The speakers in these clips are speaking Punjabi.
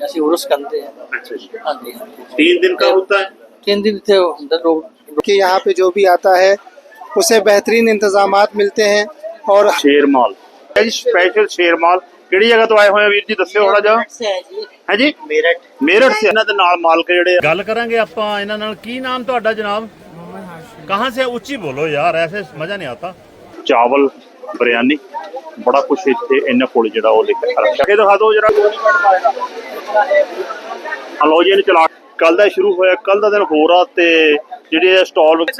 ਅਸੀਂ ਉਰਸ ਕਰਦੇ ਹਾਂ अच्छा जी ਹਾਂਜੀ ਹਾਂਜੀ तीन दिन का होता है ਤਿੰਨ ਦਿਨ ਤੇ ਹੁੰਦਾ ਲੋਕ कि यहाँ पे जो भी आता है उसे बेहतरीन इंतजाम मिलते हैं और ਸ਼ੇਰਮਾਲ ਇਹ ਜੀ ਸਪੈਸ਼ਲ ਸ਼ੇਰਮਾਲ ਕਿਹੜੀ ਜਗ੍ਹਾ ਤੋਂ ਆਏ ਹੋਏ ਆ ਵੀਰ ਜੀ ਦੱਸਿਓ ਥੋੜਾ ਜਿਹਾ ਹੈ ਜੀ ਮੇਰਠ ਮੇਰਠ ਸੇ ਇਹਨਾਂ ਦੇ ਨਾਲ ਮਾਲਕ ਜਿਹੜੇ ਗੱਲ ਕਰਾਂਗੇ ਆਪਾਂ ਇਹਨਾਂ ਨਾਲ ਕੀ ਨਾਮ ਤੁਹਾਡਾ ਜਨਾਬ ਕਹਾਂ ਸੇ ਉੱਚੀ ਬੋਲੋ ਯਾਰ ਐਸੇ ਮਜ਼ਾ ਨਹੀਂ ਆਤਾ ਚਾਵਲ ਬਿਰਿਆਨੀ ਬੜਾ ਕੁਛ ਇੱਥੇ ਇਹਨਾਂ ਕੋਲ ਜਿਹੜਾ ਉਹ ਲਿਖ ਕੇ ਰੱਖਿਆ ਕਿ ਦਿਖਾ ਦਿਓ ਜਰਾ ਹਲੋ ਜੀ ਨੇ ਚਲਾ ਕੱਲ ਦਾ ਸ਼ੁਰੂ ਹੋਇਆ ਕੱਲ ਦਾ ਦਿਨ ਹੋਰ ਆ ਤੇ ਜਿਹੜੇ ਸਟਾਲ ਬਹੁਤ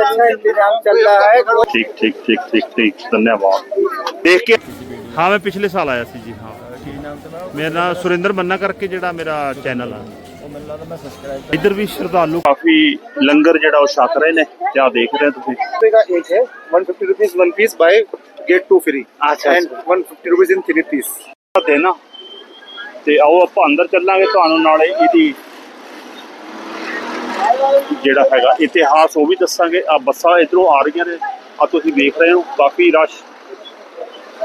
ਅੱਛਾ ਇੰਤਜ਼ਾਮ ਚੱਲ ਰਿਹਾ ਹੈ। ਠੀਕ ਠੀਕ ਠੀਕ ਠੀਕ ਠੀਕ ਧੰਨਵਾਦ। ਦੇਖ ਕੇ ਹਾਂ ਮੈਂ ਪਿਛਲੇ ਸਾਲ ਆਇਆ ਸੀ ਜੀ ਹਾਂ। ਮੇਰਾ ਨਾਮ ਮੰਨਾ ਕਰਕੇ ਜਿਹੜਾ ਮੇਰਾ ਚੈਨਲ ਆ। ਇਧਰ ਵੀ ਸ਼ਰਧਾਲੂ ਕਾਫੀ ਲੰਗਰ ਜਿਹੜਾ ਉਹ ਛਕ ਰਹੇ ਨੇ ਤੇ ਆ ਦੇਖ ਰਹੇ ਤੁਸੀਂ? ਇਹਦਾ ਇੱਕ ਹੈ 150 ਰੁਪਏ 1 ਪੀਸ ਬਾਈ ਗੈਟ 2 ਫ੍ਰੀ ਅੱਛਾ 150 ਰੁਪਏ ਇਨ 3 ਪੀਸ ਤੇ ਤੇ ਆਓ ਆਪਾਂ ਅੰਦਰ ਚੱਲਾਂਗੇ ਤੁਹਾਨੂੰ ਨਾਲੇ ਇਹਦੀ ਜਿਹੜਾ ਹੈਗਾ ਇਤਿਹਾਸ ਉਹ ਵੀ ਦੱਸਾਂਗੇ। ਆ ਬੱਸਾਂ ਇਧਰੋਂ ਆ ਰਹੀਆਂ ਨੇ। ਆ ਤੁਸੀਂ ਦੇਖ ਰਹੇ ਹੋ, ਕਾਫੀ ਰਸ਼।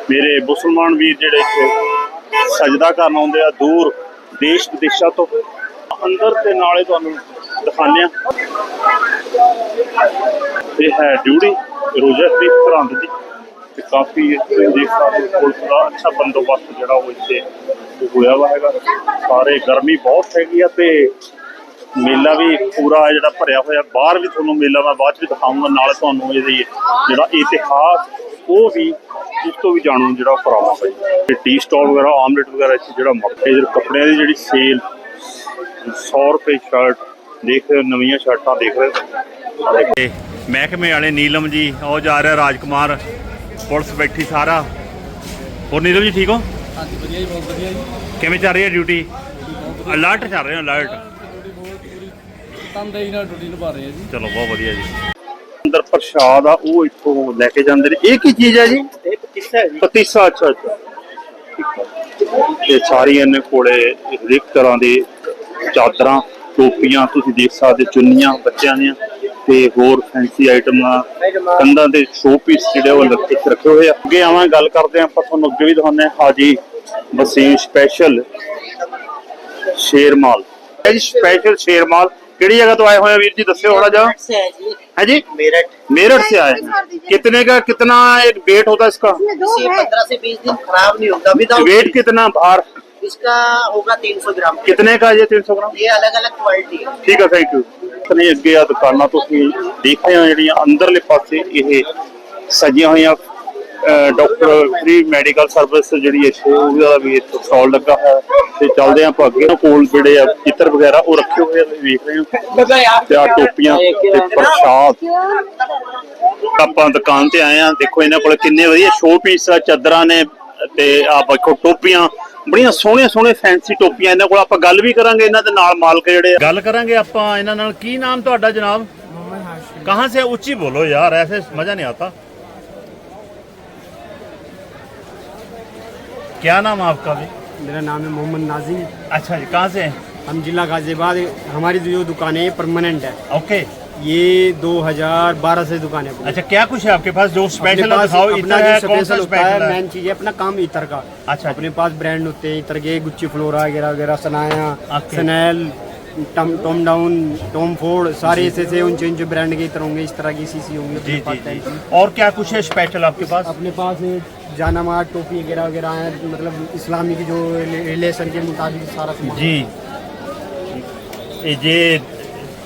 ਮੇਰੇ ਮੁਸਲਮਾਨ ਵੀਰ ਜਿਹੜੇ ਇੱਥੇ ਸਜਦਾ ਕਰਨ ਆਉਂਦੇ ਆ ਦੂਰ ਦੇਸ਼ ਵਿਦੇਸ਼ਾਂ ਤੋਂ। ਅੰਦਰ ਤੇ ਨਾਲੇ ਤੁਹਾਨੂੰ ਦਿਖਾਉਂਦੇ ਆ। ਇਹ ਹੈ ਡਿਊਟੀ ਰੋਜ਼ਾ ਦੀ ਸਰਹੰਦ ਦੀ। ਤੇ ਕਾਫੀ ਇੱਥੇ ਦੇਖ ਸਕਦੇ ਹੋ ਪੁਲਿਸ ਦਾ ਅੱਛਾ ਬੰਦੋਬਸਤ ਜਿਹੜਾ ਉਹ ਇੱਥੇ ਹੋਇਆ ਵਾ ਹੈਗਾ। ਸਾਰੇ ਗਰਮੀ ਬਹੁਤ ਹੈਗੀ ਆ ਤੇ ਮੇਲਾ ਵੀ ਪੂਰਾ ਜਿਹੜਾ ਭਰਿਆ ਹੋਇਆ। ਬਾਹਰ ਵੀ ਤੁਹਾਨੂੰ ਮੇਲਾ ਮੈਂ ਬਾਅਦ ਚ ਵੀ ਦਿਖਾਊਂਗਾ, ਨਾਲ ਤੁਹਾਨੂੰ ਇਹਦੀ ਜਿਹੜਾ ਇਤਿਹਾਸ, ਉਹ ਵੀ ਇਸ ਤੋਂ ਵੀ ਜਾਣੂ ਜਿਹੜਾ ਉਹ ਕਰਾਵਾਂਗਾ ਤੇ ਟੀ ਸਟਾਲ ਵਗੈਰਾ, ਆਮਲੇਟ ਵਗੈਰਾ ਇੱਥੇ ਜਿਹੜਾ ਮੱਕੇ ਜਿਹੜੇ ਕੱਪੜਿਆਂ ਦੀ ਜਿਹੜੀ ਸੇਲ 100 ਰੁਪਏ ਸ਼ਰਟ ਦੇਖ ਰਹੇ ਹੋ, ਨਵੀਆਂ ਸ਼ਰਟਾਂ ਦੇਖ ਰਹੇ ਹੋ। ਮਹਿਕਮੇ ਵਾਲੇ ਨੀਲਮ ਜੀ, ਉਹ ਜਾ ਰਿਹਾ ਰਾਜਕੁਮਾਰ। ਪੁਲਿਸ ਬੈਠੀ ਸਾਰਾ। ਹੋਰ ਨੀਰਵ ਜੀ ਠੀਕ ਹੋ? ਹਾਂਜੀ ਵਧੀਆ ਜੀ ਬਹੁਤ ਵਧੀਆ ਜੀ। ਕਿਵੇਂ ਚੱਲ ਰਹੀ ਹੈ ਡਿਊਟੀ ਅਲਰਟ ਚੱਲ ਰਹੇ ਹੋ ਅਲਰਟ ਅੰਦਰ ਪ੍ਰਸ਼ਾਦ ਆ ਉਹ ਇੱਥੋਂ ਲੈ ਕੇ ਜਾਂਦੇ ਨੇ। ਇਹ ਕੀ ਚੀਜ਼ ਹੈ ਜੀ? ਇਹ ਪਤੀਸਾ ਹੈ ਜੀ। ਪਤੀਸਾ ਅੱਛਾ ਅੱਛਾ। ਇਹ ਸਾਰੀਆਂ ਨੇ ਕੋਲੇ ਹਰੇਕ ਤਰ੍ਹਾਂ ਦੇ ਚਾਦਰਾਂ ਟੋਪੀਆਂ ਤੁਸੀਂ ਦੇਖ ਸਕਦੇ ਚੁੰਨੀਆਂ ਬੱਚਿਆਂ ਦੀਆਂ। ਤੇ ਹੋਰ ਫੈਂਸੀ ਆਈਟਮਾਂ ਕੰਧਾਂ ਦੇ ਸ਼ੋ ਪੀਸ ਜਿਹੜੇ ਉਹ ਲੱਗੇ ਰੱਖੇ ਹੋਏ ਆ ਅੱਗੇ ਆਵਾਂ ਗੱਲ ਕਰਦੇ ਆ ਆਪਾਂ ਤੁਹਾਨੂੰ ਅੱਗੇ ਵੀ ਦਿਖਾਉਂਦੇ ਆ ਹਾਜੀ ਵਸੀਮ ਸਪੈਸ਼ਲ ਸ਼ੇਰਮਾਲ ਇਹ ਜੀ ਸਪੈਸ਼ਲ ਸ਼ੇਰਮਾਲ ਕਿਹੜੀ ਜਗ੍ਹਾ ਤੋਂ ਆਏ ਹੋਏ ਆ ਵੀਰ ਜੀ ਦੱਸਿਓ ਥੋੜਾ ਜਿਹਾ से है जी है जी मेरठ मेरठ से आए हैं कितने का कितना एक वेट होता है इसका ये पंद्रह से बीस दिन खराब नहीं होगा विदाउट वेट कितना बाहर इसका होगा तीन सौ ग्राम कितने का ये 300 ग्राम ये अलग अलग क्वालिटी है ਠੀਕ ਆ ਥੈਂਕ ਇਤਨੇ ਅੱਗੇ ਆ ਦੁਕਾਨਾਂ ਤੁਸੀਂ ਦੇਖ ਰਹੇ ਹੋ ਜਿਹੜੀਆਂ ਅੰਦਰਲੇ ਪਾਸੇ ਇਹ ਸਜੀਆਂ ਹੋਈਆਂ ਡਾਕਟਰ ਫ੍ਰੀ ਮੈਡੀਕਲ ਸਰਵਿਸ ਜਿਹੜੀ ਇੱਥੇ ਉਹਦਾ ਵੀ ਇੱਥੇ ਸਟਾਲ ਲੱਗਾ ਹੈ ਤੇ ਚੱਲਦੇ ਅੱਗੇ। ਉਹ ਕੋਲ ਜਿਹੜੇ ਆ ਚਿੱਤਰ ਵਗੈਰਾ ਉਹ ਰੱਖੇ ਹੋਏ ਆ ਤੁਸੀਂ ਵੇਖ ਰਹੇ ਹੋ। ਤੇ ਆ ਟੋਪੀਆਂ ਤੇ ਪ੍ਰਸ਼ਾਦ। ਆਪਾਂ ਦੁਕਾਨ ਤੇ ਆਏ ਆ ਦੇਖੋ ਇਹਨਾਂ ਕੋਲ ਕਿੰਨੇ ਵਧੀਆ ਸ਼ੋ ਪੀਸ ਆ ਚਾਦਰਾਂ ਨੇ ਤੇ ਆ ਦੇਖੋ ਟੋਪੀਆਂ। ਬੜੀਆਂ ਸੋਹਣੀਆਂ ਸੋਹਣੇ ਫੈਂਸੀ ਟੋਪੀਆਂ ਇਹਨਾਂ ਕੋਲ ਆਪਾਂ ਗੱਲ ਵੀ ਕਰਾਂਗੇ ਇਹਨਾਂ ਦੇ ਨਾਲ ਮਾਲਕ ਜਿਹੜੇ ਗੱਲ ਕਰਾਂਗੇ ਆਪਾਂ ਇਹਨਾਂ ਨਾਲ ਕੀ ਨਾਮ ਤੁਹਾਡਾ ਜਨਾਬ ਕਹਾਂ ਸੇ ਉੱਚੀ ਬੋਲੋ ਯਾਰ ਐਸੇ ਮਜ਼ਾ ਨਹੀਂ आता क्या नाम है आपका भी मेरा नाम है मोहम्मद नाजिम अच्छा जी कहाँ से हैं हम जिला गाजियाबाद हमारी जो दुकान है ये परमानेंट है ओके ये 2012 से दुकान है अच्छा क्या कुछ है आपके पास? जो स्पेशल दिखाओ अपना इतना जो है कौन सा स्पेशल होता है मेन चीज़ है अपना काम इतर का। अच्छा अपने पास ब्रांड होते हैं इतर के गुच्ची फ्लोरा वगैरह वगैरह सनाया. सनैल टम टॉम डाउन टॉम फोर्ड सारे ऐसे ऐसे ऊँचे ऊँचे ब्रांड के इतर होंगे इस तरह की सीसी होंगी जी जी जी। और क्या कुछ है स्पेशल आपके पास? अपने पास जानामार टोपी वगैरह वगैरह है मतलब इस्लामी की जो रिलेशन के मुताबिक सारा जी। ये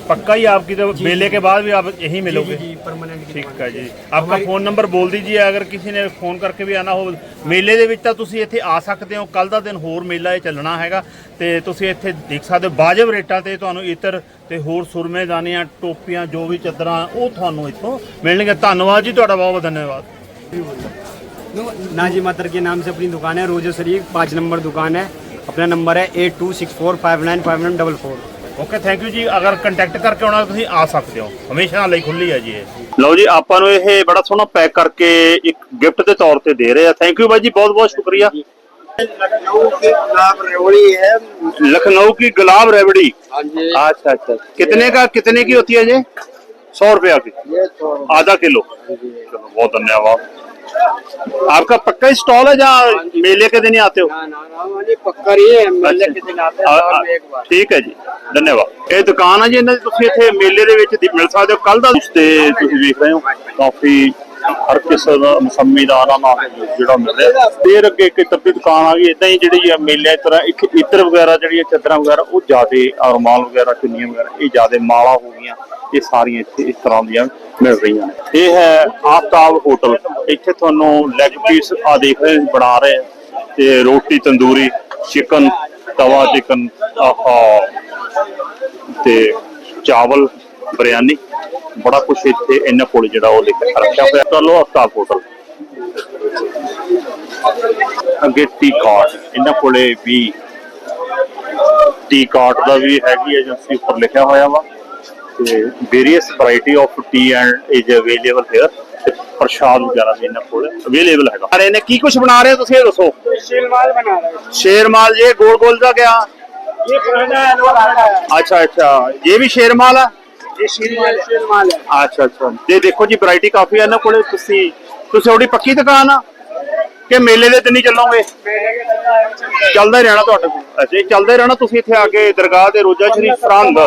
पक्का ही आपकी तो मेले के बाद भी आप यही मिलोगे जी, जी, परमानेंट की ਠੀਕ दुकान ਹੈ ਜੀ ਆਪਕਾ ਫੋਨ ਨੰਬਰ ਬੋਲ दीजिए ਅਗਰ ਕਿਸੇ ਨੇ ਫੋਨ ਕਰਕੇ ਵੀ ਆਣਾ ਹੋ ਮੇਲੇ ਦੇ ਵਿੱਚ ਤਾਂ ਤੁਸੀਂ ਇੱਥੇ ਆ ਸਕਦੇ ਹੋ ਕੱਲ ਦਾ ਦਿਨ ਹੋਰ ਮੇਲਾ ਇਹ ਚੱਲਣਾ ਹੈਗਾ ਤੇ ਤੁਸੀਂ ਇੱਥੇ ਦੇਖ ਸਕਦੇ ਹੋ ਵਾਜਬ ਰੇਟਾਂ ਤੇ ਤੁਹਾਨੂੰ ਇਤਰ ਤੇ ਹੋਰ ਸੁਰਮੇ ਦਾਨੀਆਂ ਟੋਪੀਆਂ ਜੋ ਵੀ ਚਾਦਰਾਂ ਉਹ ਤੁਹਾਨੂੰ ਇੱਥੋਂ ਮਿਲਣਗੇ ਧੰਨਵਾਦ ਜੀ ਤੁਹਾਡਾ ਬਹੁਤ ਬਹੁਤ ਧੰਨਵਾਦ नाजी मातर के नाम से अपनी दुकान है रोजा शरीफ पाँच नंबर दुकान है अपना नंबर है eight two six four five nine five nine double four okay thank you ਜੀ ਅਗਰ ਕੰਟੈਕਟ ਕਰਕੇ ਆਉਣਾ ਤੁਸੀਂ ਆ ਸਕਦੇ ਹੋ ਹਮੇਸ਼ਾ ਲਈ ਖੁੱਲੀ ਹੈ ਜੀ ਇਹ ਲਓ ਜੀ ਆਪਾਂ ਨੂੰ ਇਹ ਬੜਾ ਸੋਹਣਾ ਪੈਕ ਕਰਕੇ ਇੱਕ ਗਿਫਟ ਦੇ ਤੌਰ ਤੇ ਦੇ ਰਹੇ ਆ ਥੈਂਕ ਯੂ ਬਾਈ ਜੀ ਬਹੁਤ ਬਹੁਤ ਸ਼ੁਕਰੀਆ लखनऊ के गुलाब रेवड़ी है लखनऊ की गुलाब रेवड़ी हाँ जी अच्छा अच्छा कितने का कितने की होती है ये सौ रुपया की ये तो आधा किलो चलो बहुत धन्यवाद आपका पक्का स्टॉल है जहाँ मेले के दिन ही आते हो ਪੱਕਾ ਹੀ ਹੈ ਮੇਲੇ ਅੱਛਾ। ਕਿਤੇ ਨਾ ਆਤੇ ਆ- ਸਾਲ ਆ- ਮੇਂ ਇੱਕ ਬਾਰ ਠੀਕ ਹੈ ਜੀ ਧੰਨਵਾਦ ਇਹ ਦੁਕਾਨ ਆ ਜੀ ਇਹਨਾਂ ਦੀ ਤੁਸੀਂ ਇੱਥੇ ਮੇਲੇ ਦੇ ਵਿੱਚ ਦੀ- ਮਿਲ ਸਕਦੇ ਹੋ ਕੱਲ ਦਾ ਤੇ ਤੁਸੀਂ ਵੇਖ ਰਹੇ ਹੋ ਕਾਫੀ ਹਰ ਕਿਸਮ ਦਾ ਮਸੰਮੀ ਦਾ ਅਨਾਨਾਸ ਜਿਹੜਾ ਮਿਲ ਰਿਹਾ ਫੇਰ ਅੱਗੇ ਇੱਕ ਇਤਰ ਦੀ ਦੁਕਾਨ ਆ ਗਈ ਇਦਾਂ ਹੀ ਜਿਹੜੀ ਆ ਮੇਲੇ ਦੀ ਤਰ੍ਹਾਂ ਇੱਕ ਇਤਰ ਵਗੈਰਾ ਜਿਹੜੀਆਂ ਚਾਦਰਾਂ ਵਗੈਰਾ ਉਹ ਜਿਆਦੇ ਰੁਮਾਲ ਵਗੈਰਾ ਚੁੰਨੀਆਂ ਵਗੈਰਾ ਇਹ ਜਿਆਦੇ ਮਾਲਾ ਹੋ ਗਈਆਂ ਇਹ ਸਾਰੀਆਂ ਇੱਥੇ ਇਸ ਤਰ੍ਹਾਂ ਦੀਆਂ ਮਿਲ ਰਹੀਆਂ ਨੇ। ਇਹ ਹੈ ਆਫਤਾਬ ਹੋਟਲ। ਇੱਥੇ ਤੁਹਾਨੂੰ ਲੈਗ ਪੀਸ ਆ ਦੇਖ ਰਹੇ ਬਣਾ ਰਹੇ ਆ। ਤੇ ਰੋਟੀ, ਤੰਦੂਰੀ ਚਿਕਨ ਤਵਾ ਚਿਕਨ ਆਹਾ। ਤੇ ਚਾਵਲ, ਬਿਰਿਆਨੀ। ਬੜਾ ਕੁਛ ਇੱਥੇ ਇਹਨਾਂ ਕੋਲ ਜਿਹੜਾ ਉਹ ਲਿਖ ਰੱਖਿਆ ਹੋਇਆ। ਚਲੋ ਆਫਤਾਬ ਹੋਟਲ। ਅੱਗੇ ਟੀ ਕਾਰਟ ਇਹਨਾਂ ਕੋਲੇ ਵੀ ਟੀ ਕਾਰਟ ਦਾ ਵੀ ਹੈਗੀ ਏਜੰਸੀ ਉੱਪਰ ਲਿਖਿਆ ਹੋਇਆ ਵਾ। ਤੇ various variety of tea and is available here ਤੇ ਪ੍ਰਸ਼ਾਦ ਵਗੈਰਾ ਵੀ ਇਹਨਾਂ ਕੋਲ ਅਵੇਲੇਬਲ ਹੈਗਾ ਅਰੇ ਨੇ ਕੀ ਕੁਝ ਬਣਾ ਰਹੇ ਹੋ ਤੁਸੀਂ ਇਹ ਦੱਸੋ ਸ਼ੀਲਮਾਲ ਬਣਾ ਰਹੇ शेरमाल ये गोल गोल का क्या ਇਹ ਪੁਰਾਣਾ ਅਨਵਰ ਆਟਾ ਹੈ अच्छा अच्छा ये भी शेरमाल है ਇਹ ਸ਼ੀਲਮਾਲ ਸ਼ੀਲਮਾਲ ਹੈ ਅੱਛਾ ਅੱਛਾ ਤੇ ਦੇਖੋ ਜੀ ਵੈਰਾਈਟੀ ਕਾਫੀ ਹੈ ਇਹਨਾਂ ਕੋਲੇ ਤੁਸੀਂ ਤੁਸੀਂ ਉਹਦੀ ਪੱਕੀ ਦੁਕਾਨ ਆ ਕਿ ਮੇਲੇ ਦੇ ਦਿਨ ਹੀ ਚੱਲੋਗੇ ਚੱਲਦਾ ਹੀ ਰਹਿਣਾ ਤੁਹਾਡੇ ਕੋਲ ਅੱਛਾ ਇਹ ਚੱਲਦਾ ਹੀ ਰਹਿਣਾ ਤੁਸੀਂ ਇੱਥੇ ਆ ਕੇ ਦਰਗਾਹ ਦੇ ਰੋਜ਼ਾ ਸ਼ਰੀਫ ਫਰਾਂਦ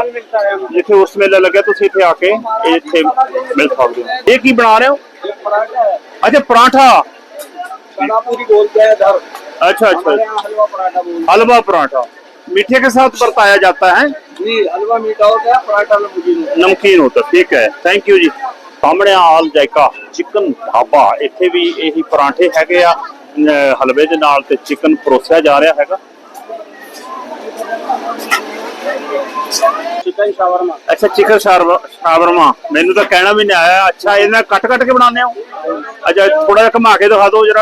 ਜਿੱਥੇ ਉਸ ਮੇਲਾ ਲੱਗਿਆ ਤੁਸੀਂ ਇੱਥੇ ਆ ਕੇ ਇਹ ਇੱਥੇ ਮਿਲ ਸਕਦੇ ਹੋ ਇਹ ਕੀ ਬਣਾ ਰਹੇ ਹੋ ਅੱਛਾ ਪਰਾਂਠਾ पूरी बोलते हैं इधर अच्छा अच्छा हमारे यहाँ हलवा पराठा बोलते हलवा पराठा मीठे के साथ बरताया जाता है हैं जी हलवा मीठा होता है पराठा नमकीन होता है ਨਮਕੀਨ ਹੁੰਦਾ ਠੀਕ ਹੈ ਥੈਂਕ ਯੂ ਜੀ ਸਾਹਮਣੇ ਆਲ ਜਾਇਕਾ ਚਿਕਨ ਢਾਬਾ। ਇੱਥੇ ਵੀ ਇਹੀ ਪਰਾਂਠੇ ਹੈਗੇ ਆ ਹਲਵੇ ਦੇ ਨਾਲ ਤੇ ਚਿਕਨ ਪਰੋਸਿਆ ਜਾ ਰਿਹਾ ਹੈਗਾ। Chicken shawarma. ਮੈਨੂੰ ਤਾਂ ਕਹਿਣਾ ਵੀ ਨਹੀਂ ਆਇਆ। ਅੱਛਾ ਇਹਨਾਂ ਕੱਟ ਕੱਟ ਕੇ ਬਣਾਉਂਦੇ ਆ ਅੱਛਾ ਥੋੜਾ ਜਿਹਾ ਘੁਮਾ ਕੇ ਦਿਖਾ ਦਿਓ ਜਰਾ।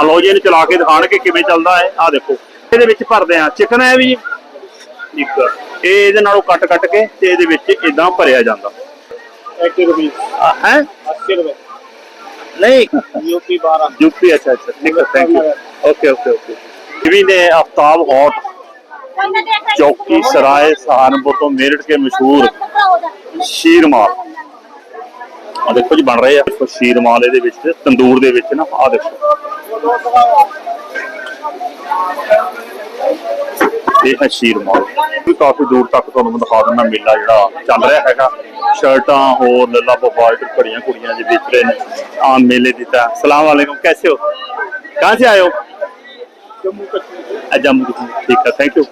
ਹਲੋ ਜੀ ਇਹਨੂੰ ਚਲਾ ਕੇ ਦਿਖਾਣ ਕੇ ਕਿਵੇਂ ਚੱਲਦਾ ਹੈ ਆ ਦੇਖੋ ਇਹਦੇ ਵਿੱਚ ਭਰਦੇ ਆ। ਚਿਕਨ ਹੈ ਵੀ ਇੱਕ। ਇਹ ਇਹਦੇ ਨਾਲੋਂ ਕੱਟ ਕੱਟ ਕੇ ਤੇ ਇਹਦੇ ਵਿੱਚ ਇਦਾਂ ਭਰਿਆ ਜਾਂਦਾ एट्टी रुपीज ਹੈ अस्सी रुपए ਨਹੀਂ यूपी बारह यूपी अच्छा अच्छा ठीक है thank you okay okay okay TV ने आफ्ताब हॉट चौकी सराय सहारनपुर ਤੋਂ ਮੇਰਠ ਕੇ ਮਸ਼ਹੂਰ ਸ਼ੀਰ ਮਾਲ ਆ ਦੇਖੋ ਜੀ ਬਣ ਰਹੇ ਆ ਦੇਖੋ ਸ਼ੀਰ ਮਾਲ ਇਹਦੇ ਵਿੱਚ ਤੰਦੂਰ ਦੇ ਵਿੱਚ ਨਾ ਆ ਦੇਖੋ ਤੇ ਅਸ਼ੀਰ ਮਾਲ। ਵੀ ਕਾਫੀ ਦੂਰ ਤੱਕ ਤੁਹਾਨੂੰ ਦਿਖਾ ਦਿੰਦਾ ਮੇਲਾ ਜਿਹੜਾ ਚੱਲ ਰਿਹਾ ਹੈਗਾ। ਸ਼ਰਟਾਂ ਹੋਰ ਲੱਲਾ ਬੋਬਾਲਟ ਘੜੀਆਂ ਕੁੜੀਆਂ ਜੀ ਵੇਚ ਰਹੇ ਨੇ ਆ ਮੇਲੇ ਦੀ ਤਾਂ। ਸਲਾਮ ਵਾਲੇਕਮ ਕੈਸੇ ਹੋ? ਕਹਾਂ ਸੇ ਆਏ ਜੰਮੂ ਕਸ਼ਮੀਰ। ਜੰਮੂ ਠੀਕ ਹੈ ਥੈਂਕ ਯੂ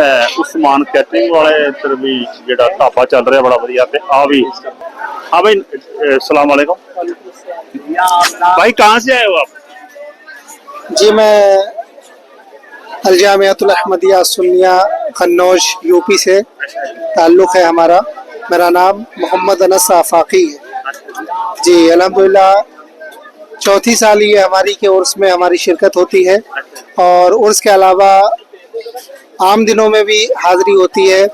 ਹੈ ਉਸਮਾਨ ਕੈਟਰਿੰਗ ਵਾਲੇ ਇੱਧਰ ਵੀ ਜਿਹੜਾ ਢਾਬਾ ਚੱਲ ਰਿਹਾ ਬੜਾ ਵਧੀਆ। ਤੇ ਆ ਵੀ ਹਾਂ ਭਾਈ ਸਲਾਮ ਵਾਲੇਕਮ। भाई कहाँ से आए हो आप जी अलजामियातुल अहमदिया सुन्निया कन्नौज यूपी से ताल्लुक़ है हमारा। मेरा नाम मोहम्मद अनस आफाकी है। जी, अल्हम्दुलिल्लाह, चौथी साल ये हमारी के उर्स में हमारी शिरकत होती है और उर्स के अलावा आम दिनों में भी हाज़िरी होती है।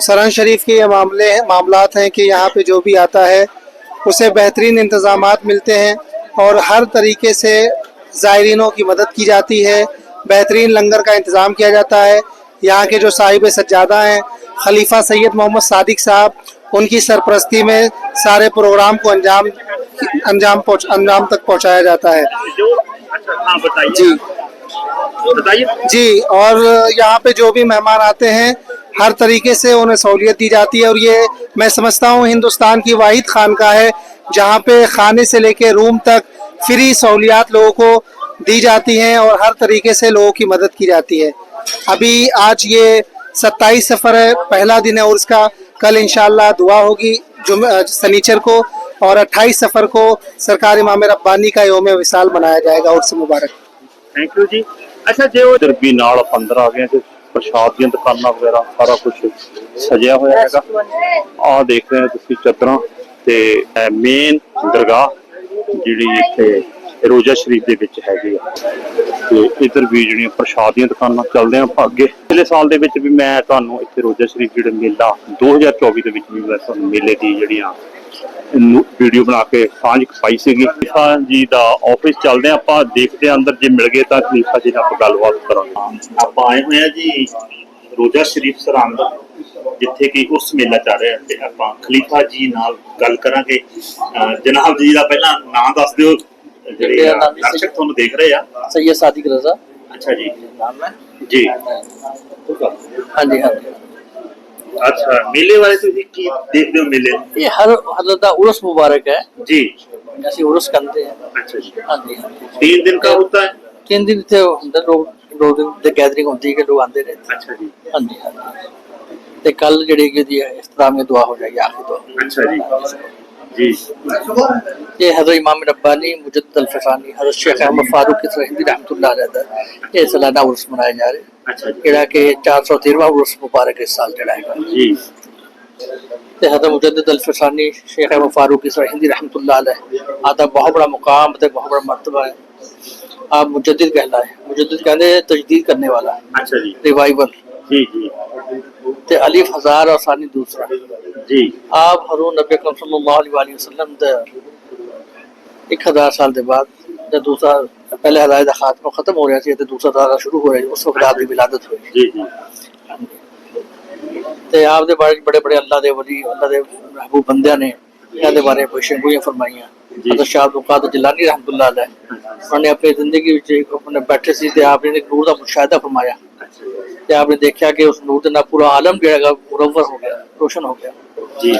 सरन शरीफ के ये मामले, मामलात हैं कि यहाँ पे जो भी आता है, उसे बेहतरीन इंतज़ाम मिलते हैं और हर तरीके से ज़ायरीनों की मदद की जाती है। बेहतरीन लंगर का इंतज़ाम किया जाता है। यहाँ के जो साहिब सज्जादा हैं खलीफा सैयद मोहम्मद सादिक साहब उनकी सरपरस्ती में सारे प्रोग्राम को अंजाम अंजाम पहुँच अंजाम तक पहुँचाया जाता है। जो अच्छा हाँ जी। जी और यहाँ पे जो भी मेहमान आते हैं हर तरीके से उन्हें सहूलियत दी जाती है। और ये मैं समझता हूँ हिंदुस्तान की वाहिद खानका है जहाँ पे खाने से लेके रूम तक फ्री सहूलियात लोगों को दी जाती हैं और हर तरीके से लोगों की मदद की जाती है। अभी आज ये सत्ताईस सफ़र है, पहला दिन है और इसका कल इनशाला दुआ होगी जुम सनीचर को और अट्ठाईस सफ़र को सरकार इमाम रब्बानी का योम विशाल मनाया जाएगा। और से मुबारक। थैंक यू जी। अच्छा जो इधर भी नाल अंदर आ गए प्रसाद दी दुकाना वगैरह, सारा कुछ सजाया हुआ है आ देख रहे हो तुम चादर तो मेन दरगाह जी इतने ਰੋਜ਼ਾ ਸ਼ਰੀਫ ਦੇ ਵਿੱਚ ਹੈਗੇ ਆ। ਤੇ ਇਧਰ ਵੀ ਜਿਹੜੀਆਂ ਪ੍ਰਸ਼ਾਦ ਦੀਆਂ ਦੁਕਾਨਾਂ ਚੱਲਦੇ ਆ ਆਪਾਂ ਅੱਗੇ। ਪਿਛਲੇ ਸਾਲ ਦੇ ਵਿੱਚ ਵੀ ਮੈਂ ਤੁਹਾਨੂੰ ਇੱਥੇ ਰੋਜ਼ਾ ਸ਼ਰੀਫ ਜਿਹੜਾ ਮੇਲਾ 2024 ਦੇ ਵਿੱਚ ਵੀ ਮੈਂ ਤੁਹਾਨੂੰ ਮੇਲੇ ਦੀ ਜਿਹੜੀਆਂ ਵੀਡੀਓ ਬਣਾ ਕੇ ਸਾਂਝ ਪਾਈ ਸੀਗੀ। ਖਲੀਫਾ ਜੀ ਦਾ ਆਫਿਸ ਚੱਲਦੇ ਆ ਆਪਾਂ, ਦੇਖਦੇ ਆ ਅੰਦਰ ਜੇ ਮਿਲ ਗਏ ਤਾਂ ਖਲੀਫਾ ਜੀ ਨਾਲ ਆਪਾਂ ਗੱਲਬਾਤ ਕਰਾਂਗੇ। ਆਪਾਂ ਆਏ ਹੋਏ ਆ ਜੀ ਰੋਜ਼ਾ ਸ਼ਰੀਫ ਸਰਹੰਦ, ਜਿੱਥੇ ਕਿ ਉਸ ਮੇਲਾ ਚੱਲ ਰਿਹਾ ਤੇ ਆਪਾਂ ਖਲੀਫਾ ਜੀ ਨਾਲ ਗੱਲ ਕਰਾਂਗੇ। ਜਨਾਬ ਜੀ ਦਾ ਪਹਿਲਾਂ ਨਾਮ ਦੱਸ ਦਿਓ। ਜਿਹੜੇ ਮੇਰਾ ਨਾਮ ਜੀ ਦਰਸ਼ਕ ਤੁਹਾਨੂੰ ਦੇਖ ਰਹੇ ਆ सैयद सादिक रजा ਅੱਛਾ ਜੀ नाम है ਜੀ हाँ जी हाँ जी ਅੱਛਾ ਮੇਲੇ ਬਾਰੇ ਤੁਸੀਂ ਕੀ ਦੇਖਦੇ ਹੋ ਮੇਲੇ ਨੂੰ? ये हर हजरत उर्स मुबारक है जी जैसे उर्स करते हैं अच्छा जी हाँ जी हाँ जी तीन दिन का होता है तीन दिन थे अंदर लोग दो दिन ते गैदरिंग होती है कि लोग आते रहते अच्छा जी हैं हाँ जी हाँ जी ते कल जड़ी की दी इख्तिताम में दुआ हो जाएगी आखिरी दुआ अच्छा जी जी ये हज़र इमाम रब्बानी मुजद अलफसानी हज़रत शेख अहमद फारूक रहमी रहमतुल्लाह रहता ये सालाना उर्स मनाए जा रहे अच्छा ਜਿਹੜਾ ਕਿ 413ਵਾਂ ਉਰਸ ਮੁਬਾਰਕ ਇਸ ਸਾਲ ਜਿਹੜਾ ਹੈਗਾ ਜੀ ਤੇ ਹਜ਼ਰਤ ਮੁਜੱਦਦ ਅਲਫਸਾਨੀ ਸ਼ੇਖ ਅਹਿਮਦ ਫਾਰੂਕ ਇਸਰਾਹੀਦੀ ਰਹਿਮਤੁल्लाह ਅਲੈਹ ਆਦਾ ਬਹੁਤ ਬੜਾ ਮੁਕਾਮ ਤੇ ਬਹੁਤ ਬੜਾ ਮਰਤਬਾ ਹੈ ਆਪ ਮੁਜੱਦਦ कहलाए मुजद्दद कहते हैं तजदीद करने वाला अच्छा जी रिवाइवल जी जी ते अलिफ हजार और सानी दूसरा जी आप हरून नबी अकरम सल्लल्लाहु अलैहि वसल्लम दे 1000 ਸਾਲ ਦੇ ਬਾਅਦ ਦਾ ਦੂਸਰਾ ਪਹਿਲੇ ਹਦਾਇਤ ਦਾ ਖਾਤਮਾ ਖਤਮ ਹੋ ਰਿਹਾ ਸੀ ਤੇ ਦੂਸਰਾ ਦਾਗਾ ਸ਼ੁਰੂ ਹੋ ਰਿਹਾ ਸੀ ਉਸ ਵਕਤ ਆਪ ਦੀ ਵਿਲਾਦਤ ਹੋਈ। ਜੀ ਜੀ। ਤੇ ਆਪ ਦੇ ਬਾਰੇ ਬੜੇ ਬੜੇ ਅੱਲਾ ਦੇ ਵਲੀ ਅੱਲਾ ਦੇ ਮਹਿਬੂਬ ਬੰਦਿਆਂ ਨੇ ਇਹਨਾਂ ਦੇ ਬਾਰੇ ਪੁੱਛੇ ਕੋਈ ਫਰਮਾਈਆਂ। ਹਜ਼ਰਤ ਸ਼ਾਹ ਬੁਕਾਤ ਜਲਾਨੀ ਰਹਿਮਤੁਲਲਾਹ ਅਲੈਹ ਉਹਨੇ ਆਪਣੀ ਜ਼ਿੰਦਗੀ ਵਿੱਚ ਆਪਣੇ ਬੈਠੇ ਸੀ ਤੇ ਆਪ ਨੇ ਨੂਰ ਦਾ ਮੁਸ਼ਾਹਦਾ ਫਰਮਾਇਆ। ਤੇ ਆਪਨੇ ਦੇਖਿਆ ਕਿ ਉਸ ਨੂਰ ਦੇ ਨਾਲ ਪੂਰਾ ਆਲਮ ਜਿਹੜਾ ਹੈਗਾ ਮੁਰਵਰ ਹੋ ਗਿਆ ਰੋਸ਼ਨ ਹੋ ਗਿਆ। ਜੀ।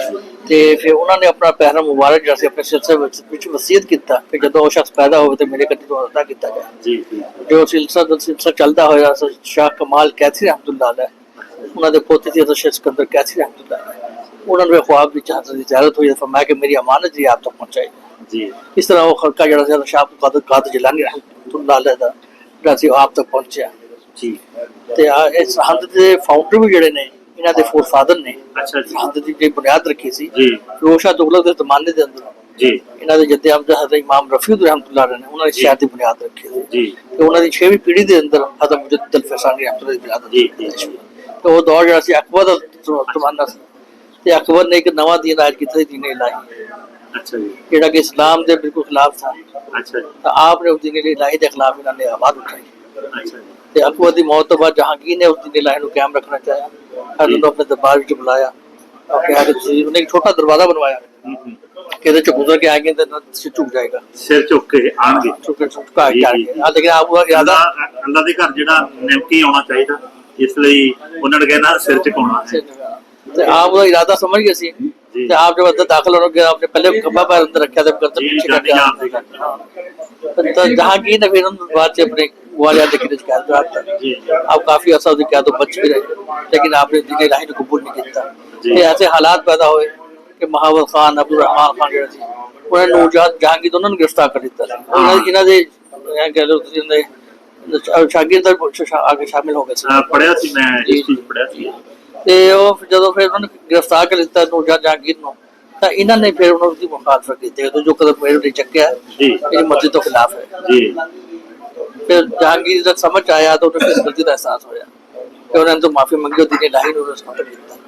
ਤੇ ਫਿਰ ਉਹਨਾਂ ਨੇ ਆਪਣਾ ਪਹਿਰਾ ਮੁਬਾਰਕ ਜਿਹੜਾ ਆਪਣੇ ਸਿਲਸਿਲੇ ਵਿੱਚ ਵਿੱਚ ਵਸੀਅਤ ਕੀਤਾ। ਕਿ ਜਦੋਂ ਉਹ ਸ਼ਖਸ ਪੈਦਾ ਹੋਵੇ ਤੇ ਮੇਰੇ ਕੱਤੇ ਤੋਂ ਅਦਾ ਕੀਤਾ ਜਾਏ ਜੀ ਜੋ। ਸਿਲਸਿਲਾ ਦਾ ਸਿਲਸਿਲਾ ਚੱਲਦਾ ਹੋਇਆ ਸ਼ਾਹ ਕਮਾਲ ਕੈਥੀ ਰਹਿਮਤੁਲਲਾਹ ਅਲੈਹ ਉਹਨਾਂ ਦੇ ਪੋਤੇ ਸੀ ਅਜ਼ਰ ਸ਼ੇਖ ਸਕੰਦਰ ਕੈਥੀ ਰਹਿਮਤੁਲਲਾਹ ਉਹਨਾਂ ਨੂੰ ਖੁਆਬ ਵਿੱਚ ਹਾਜ਼ਰ ਦੀ ਜ਼ਿਆਰਤ ਹੋਈ ਫਰਮਾਇਆ ਕਿ ਮੇਰੀ ਅਮਾਨਤ ਜੀ ਆਪ ਤੱਕ ਪਹੁੰਚਾਈ। ਜੀ। ਇਸ ਤਰ੍ਹਾਂ ਉਹ ਖਲਕਾ ਜਿਹੜਾ ਸੀ ਸ਼ਾਹ ਕਾਦਰ ਕਾਦਰ ਜਲਾਨੀ ਰਹਿਮਤੁਲਲਾਹ ਅਲੈਹ ਦਾ ਜਿਹੜਾ ਸੀ ਆਪ ਤੱਕ ਪਹੁੰਚਿਆ। ਜੀ। ਤੇ ਆ ਇਸ ਹੰਦ ਦੇ ਫਾਊਂਡਰ ਵੀ ਜਿਹੜੇ ਨੇ ਇਹਨਾਂ ਦੇ ਫੋਰ ਫਾਦਰ ਨੇ। ਅੱਛਾ ਜੀ। ਹੰਦ ਦੀ ਜਿਹੜੀ ਬੁਨਿਆਦ ਰੱਖੀ ਸੀ ਜੀ। ਰੋਸ਼ਾ ਦੁਗਲਤ ਦੇ ਜ਼ਮਾਨੇ ਦੇ ਅੰਦਰ ਜੀ। ਇਹਨਾਂ ਦੇ ਜੱਦੇ ਆਮਦ ਹਜ਼ਰਤ ਇਮਾਮ ਰਫੀਦ ਰਹਿਮਤੁਲਾਹ ਨੇ ਉਹਨਾਂ ਦੀ ਸਿਆਸਤ ਦੀ ਬੁਨਿਆਦ ਰੱਖੀ ਸੀ। ਜੀ। ਤੇ ਉਹਨਾਂ ਦੀ 6ਵੀਂ ਪੀੜ੍ਹੀ ਦੇ ਅੰਦਰ ਹਜ਼ਰਤ ਮੁਜੱਦਦ ਅਲਫਸਾਨੀ ਰਹਿਮਤੁਲਾਹ ਦੀ ਬੁਨਿਆਦ ਜੀ ਤੇ ਉਹ ਦੌਰ ਜਿਹੜਾ ਸੀ ਅਕਬਰ ਦਾ ਜ਼ਮਾਨਾ ਸੀ। ਤੇ ਅਕਬਰ ਨੇ ਇੱਕ ਨਵਾਂ ਦੀਨ ਆਇਤ ਕੀਤਾ ਸੀ ਦੀਨ ਇਲਾਹੀ। ਅੱਛਾ ਜੀ। ਜਿਹੜਾ ਕਿ ਇਸਲਾਮ ਦੇ ਬਿਲਕੁਲ ਖਿਲਾਫ ਸੀ। ਅੱਛਾ ਜੀ। ਤਾਂ ਆਪ ਨੇ ਉਸ ਦੀਨ ਇਲਾਹੀ ਦੇ ਖਿਲਾਫ ਇਹਨਾਂ ਨੇ ਆਵਾਜ਼ ਉਠਾਈ। ਅੱਛਾ ਜੀ। ਤੇ ਅਕਬਰ ਦੀ ਮੌਤ ਤੋਂ ਬਾਅਦ ਜਹਾਂਗੀਰ ਨੇ ਉਸ ਦੀ ਨੂੰ ਕਾਇਮ ਰੱਖਣਾ ਚਾਹਿਆ। ਹਰ ਨੂੰ ਆਪਣੇ ਦਰਬਾਰ ਵਿੱਚ ਬੁਲਾਇਆ। ਔਰ ਕਿਹਾ ਕਿ ਤੁਸੀਂ ਉਹਨੇ ਇੱਕ ਛੋਟਾ ਦਰਵਾਜ਼ਾ ਬਣਵਾਇਆ। ਕਿਤੇ ਚ ਗੁਜ਼ਰ ਕੇ ਆਏਗੇ ਤਾਂ ਸਿਰ ਝੁਕ ਜਾਏਗਾ। ਸਿਰ ਝੁਕ ਕੇ ਆਣਗੇ ਝੁਕ ਕੇ ਝੁਕਾ ਕੇ ਆਣਗੇ ਆ ਲੇਕਿਨ ਆਪ ਉਹ ਇਰਾਦਾ ਅੱਲਾ ਦੇ ਘਰ ਜਿਹੜਾ ਨਿਮਕੀ ਆਉਣਾ ਚਾਹੀਦਾ। ਇਸ ਲਈ ਉਹਨਾਂ ਨੇ ਕਹਿਣਾ ਸਿਰ ਝੁਕਾਉਣਾ ਹੈ। ਤੇ ਆਪ ਉਹਦਾ ਇਰਾਦਾ ਸਮਝ ਗਏ ਸੀ। ਤੇ आप जब अंदर दाखिल हो गए आपने पहले खंबा पैर अंदर रखा था गर्दन पीछे करके तो जहाँ की ना फिर बाद से अपने वाले आते की शिकायत प्राप्त आप काफी अरसा क्या तो बच भी रहे लेकिन आपने दिन राही को कबूल नहीं किया ऐसे हालात पैदा हुए ਕਿ ਮਹਾਵਰ ਖਾਨ ਅਬਦੁਲ ਰਹਿਮਾਨ ਖਾਨ ਜਿਹੜਾ ਸੀ ਉਹਨਾਂ ਨੂੰ ਜਹਾਂਗੀਰ ਦੋਨਾਂ ਨੂੰ ਗ੍ਰਿਫਤਾਰ ਕਰ ਦਿੱਤਾ ਉਹਨਾਂ ਇਹਨਾਂ ਦੇ ਕਹਿ ਲੋ ਤੁਸੀਂ ਦੇ ਸ਼ਾਗਿਰਦ ਆ ਕੇ ਸ਼ਾਮਿਲ ਹੋ ਗਏ ਸੀ ਪੜਿਆ ਸੀ ਮੈਂ ਇਸ ਚੀਜ਼ ਪੜਿਆ ਸੀ ਤੇ ਉਹ ਜਦੋਂ ਫਿਰ ਉਹਨੂੰ ਗ੍ਰਿਫਤਾਰ ਕਰ ਲਿੱਤਾ ਨੂਰਜਾ ਜਾਂਗੀਰ ਨੂੰ ਤਾਂ ਇਹਨਾਂ ਨੇ ਫਿਰ ਉਹਨਾਂ ਦੀ ਮੁਖਾਲਫਤ ਕੀਤੀ ਉਦੋਂ ਜੋ ਕਦਮ ਇਹਨਾਂ ਨੇ ਚੱਕਿਆ ਜੀ। ਇਹ ਮਰਜ਼ੀ ਤੋਂ ਖਿਲਾਫ ਹੈ। ਜੀ। ਫਿਰ ਜਾਂਗੀਰ ਦਾ ਸਮਝ ਆਇਆ ਤਾਂ ਉਹਨੂੰ ਫਿਰ ਗਲਤੀ ਦਾ ਅਹਿਸਾਸ ਹੋਇਆ ਕਿ ਉਹਨਾਂ ਤੋਂ ਮਾਫੀ ਮੰਗੀ ਉਹਦੀ ਨੇ ਲਾਹੀ ਨੂੰ ਰਸਤਾ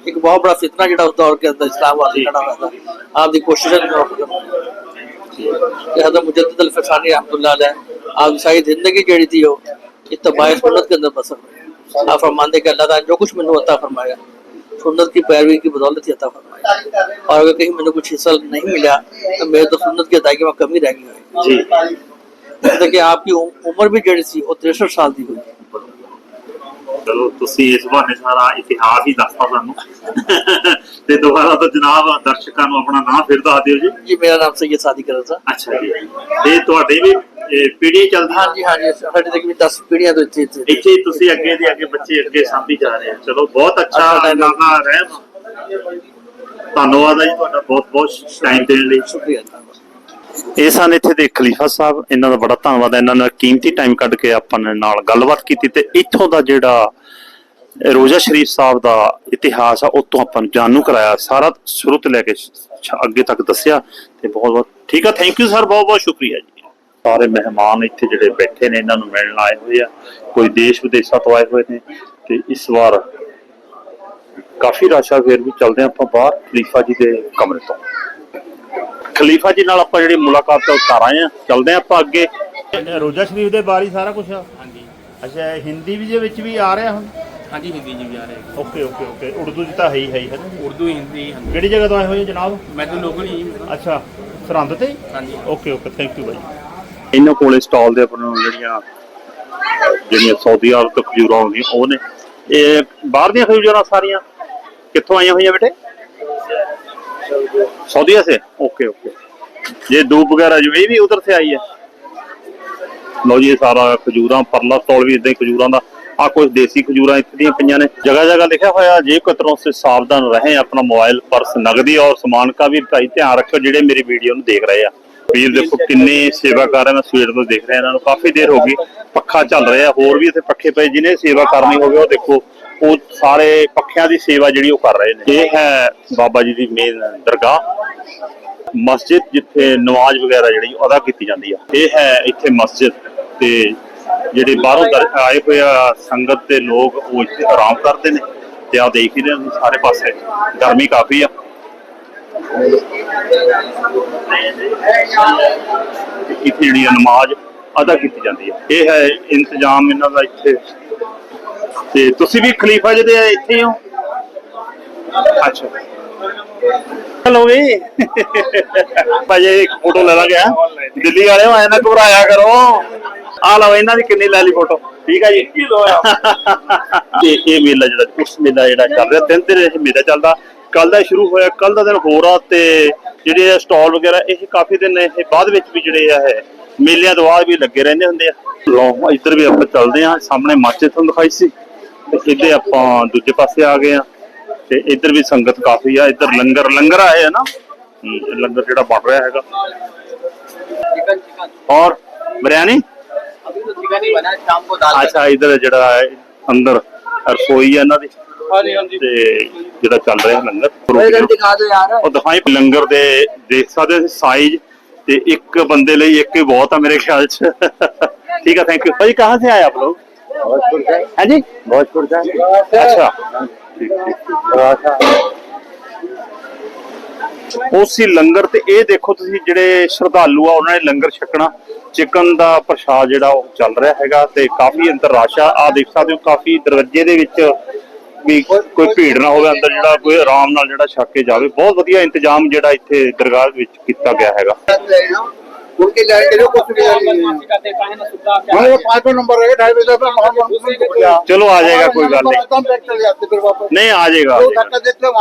ਇੱਕ ਬਹੁਤ ਬੜਾ ਫਿਤਨਾ ਜਿਹੜਾ ਉਸ ਦੌਰ ਕੇ ਅੰਦਰ ਇਸਲਾਮ ਵਾਸਤੇ ਖੜਾ ਹੋਇਆ ਆਪ ਦੀ ਕੋਸ਼ਿਸ਼ ਹੈ ਕਿ ਹਜ਼ਰਤ ਮੁਜੱਦਦ ਅਲ-ਫਸਾਨੀ ਰਹਿਮਤੁਲਾਹ ਅਲੈਹ ਆਪ ਸਾਰੀ ਜ਼ਿੰਦਗੀ ਜਿਹੜੀ ਸੀ ਉਹ ਇਸ ਤਬਾਇਸ ਸੁਨਨਤ ਕੇ ਅੰਦਰ ਬਸਰ ਹੋਈ। आप फरमाते कि अल्लाह ताला जो कुछ मैंने अता फरमाया सुन्नत की पैरवी की बदौलत ही अता फरमाया और अगर कहीं मैंने कुछ हिस्सा नहीं मिला तो मेरे तो सुन्नत की अदायगी में कमी रह गई होगी ਜੀ जैसे कि आपकी उम- उम्र भी जड़ी सी वो तिरसठ साल की हुई ਚਲੋ ਤੁਸੀਂ ਇਸ ਬਹਾਨੇ ਸਾਰਾ ਇਤਿਹਾਸ ਹੀ ਦੱਸਤਾ ਸਾਨੂੰ ਤੇ ਦੁਬਾਰਾ ਤੋਂ ਜਨਾਬ ਦਰਸ਼ਕਾਂ ਨੂੰ ਆਪਣਾ ਨਾਮ ਫਿਰ ਦੱਸ ਦਿਓ ਜੀ जी मेरा नाम सैयद सादिक रजा ਅੱਛਾ ਜੀ ਤੇ ਤੁਹਾਡੇ ਵੀ ਇਹ ਪੀੜ੍ਹੀ ਚੱਲਦੀ ਹਾਂਜੀ ਹਾਂਜੀ ਸਾਡੇ ਤੱਕ ਵੀ 10 ਪੀੜ੍ਹੀਆਂ ਤੋਂ ਇੱਥੇ ਇੱਥੇ ਇੱਥੇ ਤੁਸੀਂ ਅੱਗੇ ਦੇ ਅੱਗੇ ਬੱਚੇ ਅੱਗੇ ਸਾਂਭੀ ਜਾ ਰਹੇ ਹੋ ਚਲੋ ਬਹੁਤ ਅੱਛਾ ਨਾਮਾ ਰਹਿਮ ਧੰਨਵਾਦ ਹੈ ਜੀ ਤੁਹਾਡਾ ਬਹੁਤ ਬਹੁਤ ਟਾਈਮ ਦੇਣ ਲਈ। ਸ਼ੁਕਰੀਆ ਇਹ ਸਨ ਇੱਥੇ ਦੇ ਖਲੀਫਾ ਸਾਹਿਬ। ਇਹਨਾਂ ਦਾ ਬੜਾ ਧੰਨਵਾਦ ਹੈ। ਇਹਨਾਂ ਨੇ ਕੀਮਤੀ ਟਾਈਮ ਕੱਢ ਕੇ ਆਪਾਂ ਨਾਲ ਗੱਲਬਾਤ ਕੀਤੀ ਤੇ ਇੱਥੋਂ ਦਾ ਜਿਹੜਾ ਰੋਜ਼ਾ ਸ਼ਰੀਫ ਸਾਹਿਬ ਦਾ ਇਤਿਹਾਸ ਆ ਉਹ ਤੋਂ ਆਪਾਂ ਨੂੰ ਜਾਣੂ ਕਰਾਇਆ। ਸਾਰਾ ਸ਼ੁਰੂ ਤੋਂ ਲੈ ਕੇ ਅੱਗੇ ਤੱਕ ਦੱਸਿਆ ਤੇ ਬਹੁਤ ਬਹੁਤ ਠੀਕ ਆ। ਥੈਂਕ ਯੂ ਸਰ ਬਹੁਤ ਬਹੁਤ ਸ਼ੁਕਰੀਆ ਜੀ। ਸਾਰੇ ਮਹਿਮਾਨ ਇੱਥੇ ਜਿਹੜੇ ਬੈਠੇ ਨੇ ਇਹਨਾਂ ਨੂੰ ਮਿਲਣ ਆਏ ਹੋਏ ਆ। ਕੋਈ ਦੇਸ਼ ਵਿਦੇਸ਼ਾਂ ਤੋਂ ਆਏ ਹੋਏ ਨੇ ਤੇ ਇਸ ਵਾਰ ਕਾਫੀ ਰਾਸ਼ਾ ਫੇਰ ਵੀ ਚੱਲਦੇ ਆਪਾਂ ਬਾਹਰ ਖਲੀਫਾ ਜੀ ਦੇ ਕਮਰੇ ਤੋਂ। ਖਲੀਫਾ ਜੀ ਨਾਲ ਆਪਾਂ ਜਿਹੜੀ ਮੁਲਾਕਾਤ ਤੋਂ ਕਰ ਆਏ ਆ ਚਲਦੇ ਆਪਾਂ ਅੱਗੇ। ਰੋਜ਼ਾ ਸ਼ਰੀਫ ਦੇ ਬਾਰੇ ਸਾਰਾ ਕੁਝ ਅੱਛਾ ਹਿੰਦੀ ਵੀ ਦੇ ਵਿੱਚ ਵੀ ਆ ਰਿਹਾ ਹੁਣ? ਹਾਂਜੀ ਹਿੰਦੀ ਜੀ ਵੀ ਆ ਰਿਹਾ ਓਕੇ ਓਕੇ ਓਕੇ। ਉਰਦੂ ਜੀ ਤਾਂ ਹੈ ਹੀ ਹੈ ਹੈ ਨਾ? ਉਰਦੂ ਹਿੰਦੀ ਹਾਂਜੀ। ਕਿਹੜੀ ਜਗ੍ਹਾ ਤੋਂ ਆਏ ਹੋਏ ਹੋ ਜਨਾਬ? ਮੈਂ ਲੋਕਲ ਹੀ ਅੱਛਾ ਸਰਹੰਦ ਤੇ ਹਾਂਜੀ। Okay okay thank you bye. ਇਹਨਾਂ ਕੋਲੇ ਸਟਾਲ ਦੇ ਉੱਪਰ ਜਿਹੜੀਆਂ ਜਿਹੜੀਆਂ ਸੌਦੀ ਅਰਬ ਤੋਂ ਖਜੂਰਾਂ ਆਉਂਦੀਆਂ ਉਹ ਨੇ ਇਹ ਬਾਹਰ ਦੀਆਂ ਖਜੂਰਾਂ ਸਾਰੀਆਂ ਕਿੱਥੋਂ ਆਈਆਂ ਹੋਈਆਂ ਬੇਟੇ सऊदीया से ओके ओके ये धूप वगैरह जो ये भी उधर से आई है ਲਓ ਜੀ ਇਹ ਸਾਰਾ ਖਜੂਰਾਂ ਪਰਲਾ ਤੌਲ ਵੀ ਇਦਾਂ ਹੀ ਖਜੂਰਾਂ ਦਾ ਆ ਕੁਝ ਦੇਸੀ ਖਜੂਰਾਂ ਇੱਥੇ ਦੀਆਂ ਪਈਆਂ ਨੇ ਜਗ੍ਹਾ ਜਗ੍ਹਾ ਲਿਖਿਆ ਹੋਇਆ ਜੇ ਕਤਰੋਂ ਸੇ ਸਾਵਧਾਨ ਰਹੇ ਆਪਣਾ ਮੋਬਾਈਲ ਪਰਸ ਨਗਦੀ ਔਰ ਸਮਾਨ का ਵੀ ਭਾਈ ਧਿਆਨ ਰੱਖਿਓ ਜਿਹੜੇ ਮੇਰੀ ਵੀਡੀਓ ਨੂੰ ਦੇਖ ਰਹੇ ਆ ਵੀਰ ਦੇਖੋ ਕਿੰਨੇ ਸੇਵਾ ਕਰ ਰਹੇ ਮੈਂ ਸਵੇਰ ਤੋਂ ਦੇਖ ਰਿਹਾ ਇਹਨਾਂ ਨੂੰ, ਕਾਫੀ ਦੇਰ ਹੋ ਗਈ, ਪੱਖਾ ਚੱਲ ਰਿਹਾ, ਹੋਰ ਵੀ ਇੱਥੇ ਪੱਖੇ ਪਏ, ਜਿਹਨੇ ਸੇਵਾ ਕਰਨੀ ਹੋਵੇ ਉਹ ਦੇਖੋ, ਉਹ ਸਾਰੇ ਪੱਖਿਆਂ ਦੀ ਸੇਵਾ ਜਿਹੜੀ ਉਹ ਕਰ ਰਹੇ ਨੇ। ਇਹ ਹੈ ਬਾਬਾ ਜੀ ਦੀ ਮੇਨ ਦਰਗਾਹ, ਮਸਜਿਦ ਜਿੱਥੇ ਨਮਾਜ਼ ਵਗੈਰਾ ਜਿਹੜੀ ਅਦਾ ਕੀਤੀ ਜਾਂਦੀ ਆ। ਇਹ ਹੈ ਇੱਥੇ ਮਸਜਿਦ ਤੇ ਜਿਹੜੇ ਬਾਹਰੋਂ ਦਰ- ਆਏ ਹੋਏ ਆ ਸੰਗਤ ਤੇ ਲੋਕ ਉਹ ਇੱਥੇ ਆਰਾਮ ਕਰਦੇ ਨੇ, ਤੇ ਆ ਦੇਖ ਹੀ ਰਹੇ ਸਾਰੇ ਪਾਸੇ, ਗਰਮੀ ਕਾਫੀ ਆ। ਇੱਥੇ ਜਿਹੜੀ ਨਮਾਜ਼ ਅਦਾ ਕੀਤੀ ਜਾਂਦੀ ਆ ਇਹ ਹੈ ਇੰਤਜ਼ਾਮ ਇਹਨਾਂ ਦਾ ਇੱਥੇ। ਤੇ ਤੁਸੀਂ ਵੀ ਖਲੀਫਾ ਜੀ ਦੇ ਇੱਥੇ ਹੀ ਹੋ? ਅੱਛਾ। ਚਲੋ ਵੀ। ਭਾਜੀ ਇੱਕ ਫੋਟੋ ਲੈ ਲਾ ਗਿਆ ਦਿੱਲੀ ਵਾਲਿਓ ਐ ਨਾ ਘਬਰਾਇਆ ਕਰੋ। ਆ ਲਓ ਇਹਨਾਂ ਦੀ ਕਿੰਨੀ ਲੈ ਲਈ ਫੋਟੋ ਠੀਕ ਆ ਜੀ? ਇਹ ਇਹ ਮੇਲਾ ਜਿਹੜਾ ਉਸ ਮੇਲਾ ਜਿਹੜਾ ਚੱਲ ਰਿਹਾ। ਤਿੰਨ ਦਿਨ ਇਹ ਮੇਲਾ ਚੱਲਦਾ। ਕੱਲ ਦਾ ਸ਼ੁਰੂ ਹੋਇਆ ਕੱਲ ਦਾ ਦਿਨ ਹੋਰ ਆ ਤੇ ਜਿਹੜੇ ਸਟਾਲ ਵਗੈਰਾ ਇਹ ਕਾਫੀ ਦਿਨ ਇਹ ਬਾਅਦ ਵਿੱਚ ਵੀ ਜਿਹੜੇ ਆ ਇਹ ਮੇਲਿਆਂ ਤੋਂ ਬਾਅਦ ਵੀ ਲੱਗੇ ਰਹਿੰਦੇ ਹੁੰਦੇ ਆ ਲਓ ਇੱਧਰ ਵੀ ਆਪਾਂ ਚੱਲਦੇ ਆ ਸਾਹਮਣੇ ਮਸਜਿਦ ਤੁਹਾਨੂੰ ਦਿਖਾਈ ਸੀ ਤੇ ਇੱਥੇ ਆਪਾਂ ਦੂਜੇ ਪਾਸੇ ਆ ਗਏ ਆ ਤੇ ਇੱਧਰ ਵੀ ਸੰਗਤ ਕਾਫੀ ਆ ਇੱਧਰ ਲੰਗਰ ਲੰਗਰ ਆਏ ਆ ਨਾ ਹਮ, ਤੇ ਲੰਗਰ ਜਿਹੜਾ ਬਣ ਰਿਹਾ ਹੈਗਾ चिकन चिकन ਔਰ ਬਿਰਿਆਨੀ अभी तो चिकन ही बना है शाम को दाल ਅੱਛਾ ਇੱਧਰ ਜਿਹੜਾ ਹੈ ਅੰਦਰ ਰਸੋਈ ਹਾਂਜੀ ਹਾਂਜੀ। ਤੇ ਜਿਹੜਾ ਚੱਲ ਰਿਹਾ ਲੰਗਰ ਪ੍ਰੋਗਰਾਮ। ਦਿਖਾ ਦਿਓ ਯਾਰ। ਉਹ ਦਿਖਾਈ ਲੰਗਰ ਦੇ ਦੇਖ ਸਕਦੇ ਹੋ ਸਾਈਜ਼ ਤੇ ਇਹ ਦੇਖੋ ਤੁਸੀਂ ਜਿਹੜੇ ਸ਼ਰਧਾਲੂ ਆ ਉਹਨਾਂ ਨੇ ਲੰਗਰ ਛਕਣਾ। ਚਿਕਨ ਦਾ ਪ੍ਰਸ਼ਾਦ ਜਿਹੜਾ ਉਹ ਚੱਲ ਰਿਹਾ ਹੈਗਾ ਤੇ ਕਾਫੀ ਅੰਤਰਰਾਸ਼ਾ ਆ। ਦੇਖ ਸਕਦੇ ਹੋ ਕਾਫੀ ਦਰਵਾਜੇ ਦੇ ਵਿੱਚ ਵੀ ਕੋਈ ਭੀੜ ਨਾ ਹੋਵੇ ਅੰਦਰ ਜਿਹੜਾ ਕੋਈ ਆਰਾਮ ਨਾਲ ਜਿਹੜਾ ਛਕ ਕੇ ਜਾਵੇ ਬਹੁਤ ਵਧੀਆ ਇੰਤਜ਼ਾਮ ਜਿਹੜਾ ਇੱਥੇ ਦਰਗਾਹ ਵਿੱਚ ਕੀਤਾ ਗਿਆ ਹੈਗਾ उनकी लाइन के लिए कुछ भी नहीं है हाँ, ये पांचवें नंबर है ढाई बजे तक हम हम को जा ਚਲੋ ਆ ਜਾਏਗਾ ਕੋਈ ਗੱਲ ਨਹੀਂ एकदम बैठ चले जाते फिर वापस ਨਹੀਂ ਆ ਜਾਏਗਾ ਆ दो ਜਾਏਗਾ। धक्का देते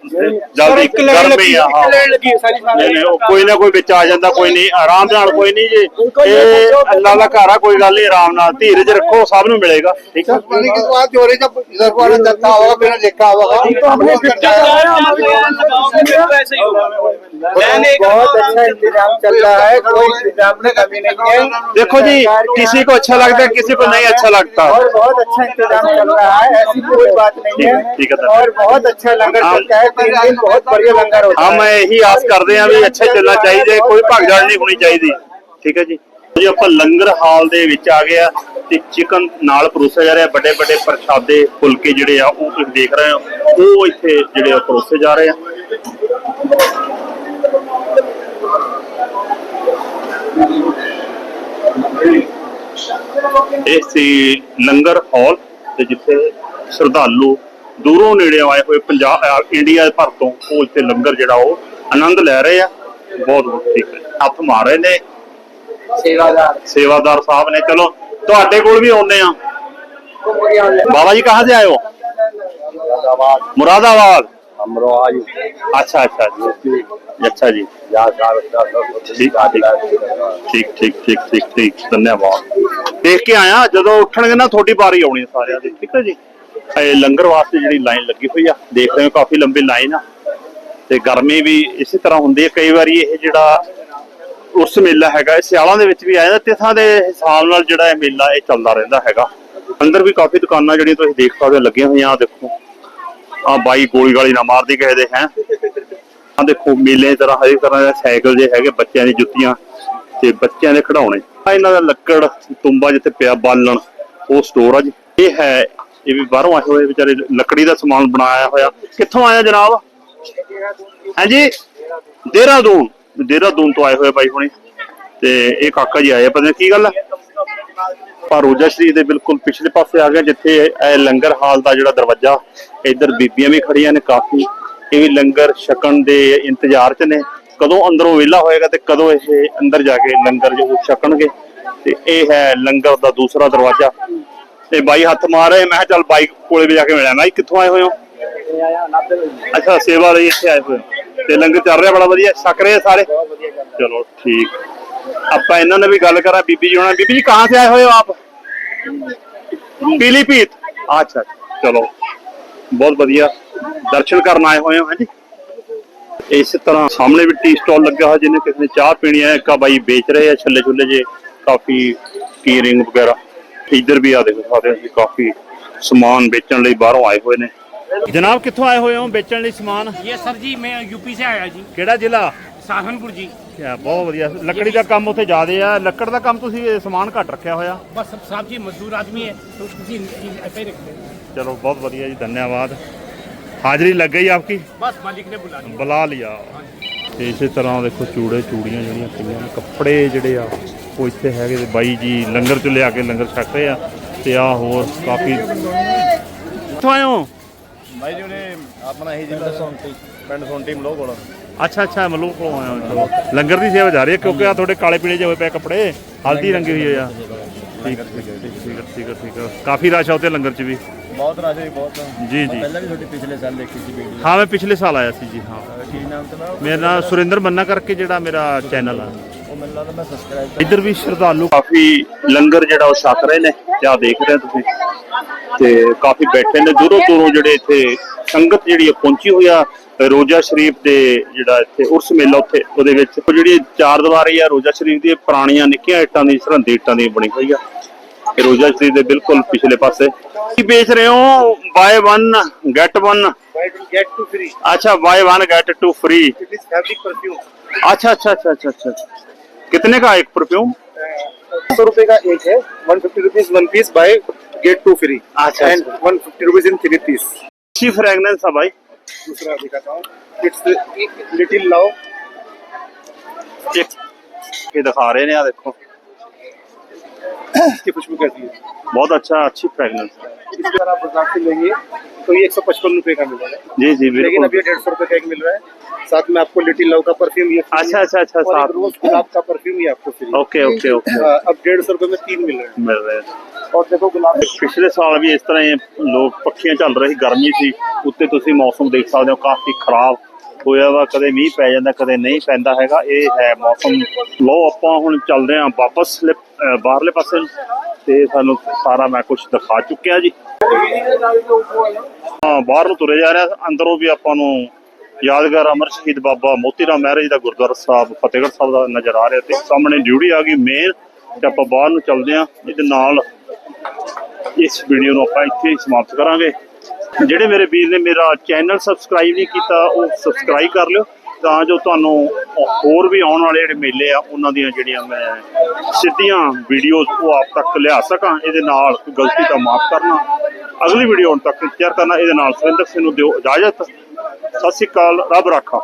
मारते ਲਓ ਭਾਈ ਇਹਨਾਂ ਨੂੰ ਬ- ਜਲਦੀ ਗਰਮੀ ਆ ਹਾਂ लगी सारी ਨਹੀਂ ਨਹੀਂ ਉਹ ਕੋਈ ਨਾ ਕੋਈ ਵਿੱਚ ਆ ਜਾਂਦਾ ਕੋਈ ਨਹੀਂ ਆਰਾਮ ਨਾਲ ਕੋਈ ਨਹੀਂ ਜੀ ਇਹ ਅੱਲਾ ਦਾ ਘਰ ਆ ਕੋਈ ਗੱਲ ਨਹੀਂ ਆਰਾਮ ਨਾਲ ਧੀਰਜ ਰੱਖੋ ਸਭ ਨੂੰ मिलेगा ठीक है पानी की बात हो रही जब इधर वाला चलता होगा बिना देखा होगा तो हमने करता बहुत अच्छा इंतजाम चल रहा है कोई इंतजाम में कमी नहीं है देखो जी किसी को अच्छा लगता है किसी को नहीं अच्छा लगता और बहुत अच्छा इंतजाम चल रहा है ऐसी कोई बात नहीं है ठीक- ठीक है सर। और बहुत अच्छा लंगर हम- चलता है ਹਾਂ ਮੈਂ ਇਹੀ ਆਸ ਕਰਦੇ ਆ ਵੀ ਅੱਛੇ ਚੱਲਣਾ ਚਾਹੀਦਾ ਕੋਈ ਭਗਦੜ ਨਹੀਂ ਹੋਣੀ ਚਾਹੀਦੀ। ਠੀਕ ਹੈ ਜੀ? ਜੀ ਆਪਾਂ ਲੰਗਰ ਹਾਲ ਦੇ ਵਿੱਚ ਆ ਗਏ ਆ ਤੇ ਚਿਕਨ ਨਾਲ ਪਰੋਸਿਆ ਜਾ ਰਿਹਾ ਵੱਡੇ ਵੱਡੇ ਪ੍ਰਸ਼ਾਦੇ ਫੁਲਕੇ ਜਿਹੜੇ ਆ ਉਹ ਤੁਸੀਂ ਦੇਖ ਰਹੇ ਹੋ। ਉਹ ਇੱਥੇ ਜਿਹੜੇ ਆ ਪਰੋਸੇ ਜਾ ਰਹੇ ਆ। ਇਹ ਸੀ ਲੰਗਰ ਹਾਲ ਤੇ ਜਿੱਥੇ ਸ਼ਰਧਾਲੂ ਦੂਰੋਂ ਨੇੜੇ ਆਏ ਹੋਏ ਪੰਜਾਬ ਅਹ ਇੰਡੀਆ ਭਰ ਤੋਂ ਉਹ ਇੱਥੇ ਲੰਗਰ ਜਿਹੜਾ ਉਹ ਆਨੰਦ ਲੈ ਰਹੇ ਆ ਬਹੁਤ ਬਹੁਤ ਠੀਕ ਹੈ ਹੱਥ ਮਾਰ ਰਹੇ ਨੇ सेवादार ਸੇਵਾਦਾਰ ਸਾਹਿਬ ਨੇ ਚਲੋ ਤੁਹਾਡੇ ਕੋਲ ਵੀ ਆਉਨੇ ਆ ਬਾਬਾ ਜੀ ਕਹਾਂ ਸੇ ਆਏ ਹੋ मुरादाबाद अच्छा अच्छा जी अच्छा जी ठीक ਠੀਕ ਠੀਕ ਠੀਕ ਠੀਕ ਠੀਕ ਧੰਨਵਾਦ ਦੇਖ ਕੇ ਆਇਆ ਜਦੋਂ ਉੱਠਣਗੇ ਨਾ ਤੁਹਾਡੀ ਵਾਰੀ ਆਉਣੀ ਹੈ ਸਾਰਿਆਂ ਦੀ ਠੀਕ ਹੈ ਜੀ ਇਹ ਲੰਗਰ ਵਾਸਤੇ ਜਿਹੜੀ ਲਾਈਨ ਲੱਗੀ ਹੋਈ ਆ, ਦੇਖ ਰਹੇ ਹੋ ਕਾਫੀ ਲੰਬੀ ਲਾਈਨ ਆ। ਤੇ ਗਰਮੀ ਵੀ ਇਸੇ ਤਰ੍ਹਾਂ ਹੁੰਦੀ ਹੈ ਕਈ ਵਾਰੀ ਇਹ ਜਿਹੜਾ ਉਸ ਮੇਲਾ ਹੈਗਾ, ਇਹ ਸਿਆਲਾਂ ਦੇ ਵਿੱਚ ਵੀ ਆ ਜਾਂਦਾ ਤਿਥਾਂ ਦੇ ਹਿਸਾਬ ਨਾਲ ਜਿਹੜਾ ਇਹ ਮੇਲਾ ਇਹ ਚੱਲਦਾ ਰਹਿੰਦਾ ਹੈਗਾ। ਅੰਦਰ ਵੀ ਕਾਫੀ ਦੁਕਾਨਾਂ ਜਿਹੜੀਆਂ ਤੁਸੀਂ ਦੇਖ ਸਕਦੇ ਹੋ ਲੱਗੀਆਂ ਹੋਈਆਂ ਆ ਦੇਖੋ। ਆ ਬਾਈ ਗੋਲੀ ਗਾਲੀ ਨਾ ਮਾਰਦੀ ਕਿਸੇ ਦੇ, ਹੈ। ਆ ਦੇਖੋ, ਮੇਲੇ ਦੀ ਤਰ੍ਹਾਂ ਹਰੇਕ ਤਰ੍ਹਾਂ ਦੇ ਸਾਈਕਲ ਜੇ ਹੈਗੇ, ਬੱਚਿਆਂ ਦੀ ਜੁੱਤੀਆਂ ਤੇ ਬੱਚਿਆਂ ਦੇ ਖਿਡੌਣੇ। ਆ ਇਹਨਾਂ ਦਾ ਲੱਕੜ, ਤੁੰਬਾ ਜਿੱਥੇ ਪਿਆ ਬਾਲਣ, ਉਹ ਸਟੋਰ ਆ ਜੀ। ਇਹ ਹੈ ਇਹ ਵੀ ਬਾਹਰੋਂ ਆਏ ਹੋਏ ਵਿਚਾਰੇ ਲੱਕੜੀ ਦਾ ਸਮਾਨ ਬਣਾਇਆ ਹੋਇਆ। ਕਿੱਥੋਂ ਆਇਆ ਜਨਾਬ? ਹਾਂਜੀ? ਦੇਹਰਾਦੂਨ। ਦੇਹਰਾਦੂਨ ਤੋਂ ਆਏ ਹੋਏ ਬਾਈ ਹੁਣੇ। ਤੇ ਇਹ ਕਾਕਾ ਜੀ ਆਏ ਪਤਾ ਨੀ ਕੀ ਗੱਲ ਆ? ਪਰ ਸ਼ਰੀਫ ਦੇ ਬਿਲਕੁਲ ਪਿਛਲੇ ਪਾਸੇ ਆ ਗਏ, ਜਿੱਥੇ ਇਹ ਲੰਗਰ ਹਾਲ ਦਾ ਜਿਹੜਾ ਦਰਵਾਜ਼ਾ, ਇੱਧਰ ਬੀਬੀਆਂ ਵੀ ਖੜੀਆਂ ਨੇ ਕਾਫੀ। ਇਹ ਵੀ ਲੰਗਰ ਛਕਣ ਦੇ ਇੰਤਜ਼ਾਰ 'ਚ ਨੇ। ਕਦੋਂ ਅੰਦਰੋਂ ਵਿਹਲਾ ਹੋਏਗਾ ਤੇ ਕਦੋਂ ਇਹ ਅੰਦਰ ਜਾ ਕੇ ਲੰਗਰ ਜੋ ਛਕਣਗੇ। ਤੇ ਇਹ ਹੈ ਲੰਗਰ ਦਾ ਦੂਸਰਾ ਦਰਵਾਜ਼ਾ। ਤੇ ਬਾਈ ਹੱਥ ਮਾਰ ਰਹੇ ਮੈਂ ਕਿਹਾ ਚੱਲ ਬਾਈਕ ਕੋਲੇ ਵੀ ਜਾ ਕੇ ਮਿਲਿਆ। ਮੈਂ ਕਿੱਥੋਂ ਆਏ ਹੋਏ ਹੋ? ਅੱਛਾ, ਸੇਵਾ ਲਈ ਇੱਥੇ ਆਏ ਹੋ। ਤੇ ਲੰਗਰ ਚੱਲ ਰਿਹਾ ਬੜਾ ਵਧੀਆ, ਛਕ ਰਹੇ ਸਾਰੇ? ਚਲੋ, ਠੀਕ। ਆਪਾਂ ਇਹਨਾਂ ਨਾਲ ਵੀ ਗੱਲ ਕਰਾਂ, ਬੀਬੀ ਜੀ ਹੋਣਾ। ਬੀਬੀ ਜੀ, ਕਹਾਂ ਸੇ ਆਏ ਹੋ ਆਪ? ਪੀਲੀਪੀਤ ਅੱਛਾ, ਚਲੋ। ਬਹੁਤ ਵਧੀਆ। ਦਰਸ਼ਨ ਕਰਨ ਆਏ ਹੋਏ ਹੋ ਹਾਂਜੀ ਇਸ ਤਰ੍ਹਾਂ ਸਾਹਮਣੇ ਵੀ ਟੀ ਸਟਾਲ ਲੱਗਾ ਹੋਇਆ, ਜਿਹਨੇ ਕਿਸੇ ਨੇ ਚਾਹ ਪੀਣੀ ਹੈ ਕਾ ਬਾਈ ਵੇਚ ਰਹੇ ਆ ਛੱਲੇ ਛੁੱਲੇ ਜੇ ਕਾਫੀ ਕੀ ਰਿੰਗ ਵਗੈਰਾ। ਇੱਧਰ ਵੀ ਆ ਦੇਖੋ ਸਕਦੇ ਹੋ ਅਸੀਂ ਕਾਫੀ ਸਮਾਨ ਵੇਚਣ ਲਈ ਬਾਹਰੋਂ ਆਏ ਹੋਏ ਨੇ ਜਨਾਬ ਕਿੱਥੋਂ ਆਏ ਹੋਏ ਹੋ ਵੇਚਣ ਲਈ ਸਮਾਨ ये सर जी मैं यूपी से आया जी ਕਿਹੜਾ ਜ਼ਿਲ੍ਹਾ सहारनपुर जी ਕਿਆ ਬਹੁਤ ਵਧੀਆ ਲੱਕੜੀ ਦਾ ਕੰਮ ਉੱਥੇ ਜ਼ਿਆਦੇ ਆ ਲੱਕੜ ਦਾ ਕੰਮ ਤੁਸੀਂ ਇਹ ਸਮਾਨ ਘੱਟ ਰੱਖਿਆ ਹੋਇਆ बस सब साहब जी मजदूर आदमी है तो किसी ऐसे ही रखते हैं ਚਲੋ ਬਹੁਤ ਵਧੀਆ ਜੀ ਧੰਨਵਾਦ ਹਾਜ਼ਰੀ ਲੱਗ ਗਈ ਆਪਕੀ बस मालिक ने बुला लिया ਬੁਲਾ ਲਿਆ ਤੇ ਇਸੇ ਤਰ੍ਹਾਂ ਦੇਖੋ ਚੂੜੇ ਚੂੜੀਆਂ ਜਿਹੜੀਆਂ ਪਈਆਂ ਨੇ ਕੱਪੜੇ ਜਿਹੜੇ ਆ ਉਹ ਇੱਥੇ ਹੈਗੇ ਤੇ ਬਾਈ ਜੀ ਲੰਗਰ ਚ ਲਿਆ ਕੇ ਲੰਗਰ ਛਕ ਰਹੇ ਆ ਤੇ ਆ ਹੋਰ ਕਾਫੀ ਕਿੱਥੋਂ ਆਏ ਹੋ? ਭਾਈ ਜੀ ਨੇ ਆਪਣਾ ਹੀ ਜ਼ਿਲ੍ਹਾ ਸੌਂਤੀ ਪਿੰਡ ਸੌਂਤੀ ਮਲੋਹ ਕੋਲ। ਅੱਛਾ ਅੱਛਾ ਮਲੂਕ ਕੋਲੋਂ ਆਏ ਹੋ ਚਲੋ ਲੰਗਰ ਦੀ ਸੇਵਾ ਜਾ ਰਹੀ ਹੈ ਕਿਉਂਕਿ ਆ ਤੁਹਾਡੇ ਕਾਲੇ ਪੀਲੇ ਜਿਹੇ ਹੋਏ ਪਏ ਕੱਪੜੇ ਹਲਦੀ ਰੰਗੀ ਹੋਈ ਆ। ਠੀਕ ਠੀਕ ਠੀਕ ਠੀਕ ਕਾਫੀ ਰਸ਼ ਆ ਲੰਗਰ ਚ ਵੀ। ਬਹੁਤ ਰਾਜੇ ਬਹੁਤ। ਜੀ ਜੀ। ਪਹਿਲਾਂ ਵੀ ਤੁਹਾਡੀ ਪਿਛਲੇ ਸਾਲ ਦੇਖੀ ਸੀ ਵੀਡੀਓ ਹਾਂ ਮੈਂ ਪਿਛਲੇ ਸਾਲ ਆਇਆ ਸੀ ਜੀ ਹਾਂ। ਕੀ ਨਾਮ ਤੇ ਮੇਰਾ ਨਾਮ ਸੁਰਿੰਦਰ ਮੰਨਾ ਕਰਕੇ ਜਿਹੜਾ ਮੇਰਾ ਚੈਨਲ ਆ। ਮੈਨੂੰ ਵੀ ਸ਼ਰਧਾਲੂ ਕਾਫੀ ਲੰਗਰ ਜਿਹੜਾ ਉਹ ਛਕ ਰਹੇ ਨੇ ਤੇ ਆ ਦੇਖ ਰਹੇ ਤੁਸੀਂ? ਤੇ ਕਾਫੀ ਬੈਠੇ ਨੇ ਦੂਰੋਂ ਦੂਰੋਂ ਜਿਹੜੇ ਇੱਥੇ ਸੰਗਤ ਜਿਹੜੀ ਪਹੁੰਚੀ ਹੋਈ ਆ ਰੋਜਾ ਸ਼ਰੀਫ ਦੇ ਜਿਹੜਾ ਇੱਥੇ ਉਰਸ ਮੇਲਾ ਉੱਥੇ ਉਹਦੇ ਵਿੱਚ ਉਹ ਜਿਹੜੀ ਚਾਰ ਦੀਵਾਰੀ ਆ ਰੋਜਾ ਸ਼ਰੀਫ ਦੀ ਪੁਰਾਣੀਆਂ ਨਿੱਕੀਆਂ ਇੱਟਾਂ ਦੀ ਸਰਹੰਦੀ ਇੱਟਾਂ ਦੀ ਬਣੀ ਹੋਈ ਆ। ਇਹ ਰੋਜਾ ਸ਼ਰੀਫ ਦੇ ਬਿਲਕੁਲ ਪਿਛਲੇ ਪਾਸੇ। ਕੀ ਵੇਚ ਰਹੇ ਹੋ? ਬਾਏ 1 ਗੈਟ 1 ਗੈਟ 2 ਫ੍ਰੀ ਅੱਛਾ buy 1 get 2 free it is fabric perfume ਅੱਛਾ ਅੱਛਾ ਅੱਛਾ ਅੱਛਾ। कितने का एक परफ्यूम सौ रुपए का एक है। One fifty rupees one piece buy get two free अच्छा, and one fifty rupees in three piece अच्छी फ्रेगनेंस है भाई। दूसरा दिखाता हूँ। इट्स लिटिल लव ये दिखा रहे हैं देखो। इसकी खुशबू कैसी है बहुत अच्छा अच्छी फ्रेगनेंस अगर आप बाज़ार से लेंगे तो ये एक सौ पचपन रुपये का मिल रहा है जी जी लेकिन अभी डेढ़ सौ रुपये का एक मिल रहा है। साथ में आपको लिटिल लव का परफ्यूम ये अच्छा अच्छा अच्छा साथ रोज गुलाब का परफ्यूम ही आपको ओके ओके ओके। अब डेढ़ सौ रुपये में तीन मिल रहे हैं। मिल रहे हैं। और देखो गुलाब पिछले साल भी इस तरह लोग पक्षियाँ चल रही गर्मी थी उत्ते मौसम देख सकते हो काफ़ी खराब। ਹੋਇਆ ਵਾ, ਕਦੇ ਮੀਂਹ ਪੈ ਜਾਂਦਾ, ਕਦੇ ਨਹੀਂ ਪੈਂਦਾ ਹੈਗਾ। ਇਹ ਹੈ ਮੌਸਮ। ਲੋ ਆਪਾਂ ਹੁਣ ਚੱਲਦੇ ਹਾਂ ਵਾਪਸ ਬਾਹਰਲੇ ਪਾਸੇ। ਨੂੰ ਤੇ ਸਾਨੂੰ ਸਾਰਾ ਮੈਂ ਕੁਝ ਦਿਖਾ ਚੁੱਕਿਆ ਜੀ। ਹਾਂ, ਬਾਹਰ ਨੂੰ ਤੁਰੇ ਜਾ ਰਿਹਾ। ਅੰਦਰੋਂ ਵੀ ਆਪਾਂ ਨੂੰ ਯਾਦਗਾਰ ਅਮਰ ਸ਼ਹੀਦ ਬਾਬਾ ਮੋਤੀ ਰਾਮ ਮਹਿਰਾ ਜੀ ਦਾ ਗੁਰਦੁਆਰਾ ਸਾਹਿਬ, ਫਤਿਹਗੜ੍ਹ ਸਾਹਿਬ ਦਾ ਨਜ਼ਰ ਆ ਰਿਹਾ ਤੇ ਸਾਹਮਣੇ ਡਿਊਟੀ ਆ ਗਈ ਮੇਨ ਤੇ ਆਪਾਂ ਬਾਹਰ ਨੂੰ ਚੱਲਦੇ ਹਾਂ। ਇਹਦੇ ਨਾਲ ਇਸ ਵੀਡੀਓ ਨੂੰ ਆਪਾਂ ਇੱਥੇ ਹੀ ਸਮਾਪਤ ਕਰਾਂਗੇ। ਜਿਹੜੇ ਮੇਰੇ ਵੀਰ ਨੇ ਮੇਰਾ ਚੈਨਲ ਸਬਸਕ੍ਰਾਈਬ ਨਹੀਂ ਕੀਤਾ, ਉਹ ਸਬਸਕ੍ਰਾਈਬ ਕਰ ਲਿਓ। ਤਾਂ ਜੋ ਤੁਹਾਨੂੰ ਹੋਰ ਵੀ ਆਉਣ ਵਾਲੇ ਜਿਹੜੇ ਮੇਲੇ ਆ, ਉਹਨਾਂ ਦੀਆਂ ਜਿਹੜੀਆਂ ਮੈਂ ਸਿੱਧੀਆਂ ਵੀਡੀਓਜ਼ ਉਹ ਆਪ ਤੱਕ ਲਿਆ ਸਕਾਂ, ਇਹਦੇ ਨਾਲ ਗਲਤੀ ਦਾ ਮਾਫ ਕਰਨਾ। ਅਗਲੀ ਵੀਡੀਓ ਹੁਣ ਤੱਕ ਇੰਤਜ਼ਾਰ ਕਰਨਾ, ਇਹਦੇ ਨਾਲ ਸੁਰਿੰਦਰ ਸਿੰਘ ਨੂੰ ਦਿਓ ਇਜਾਜ਼ਤ। ਸਤਿ ਸ਼੍ਰੀ ਅਕਾਲ, ਰੱਬ ਰਾਖਾ।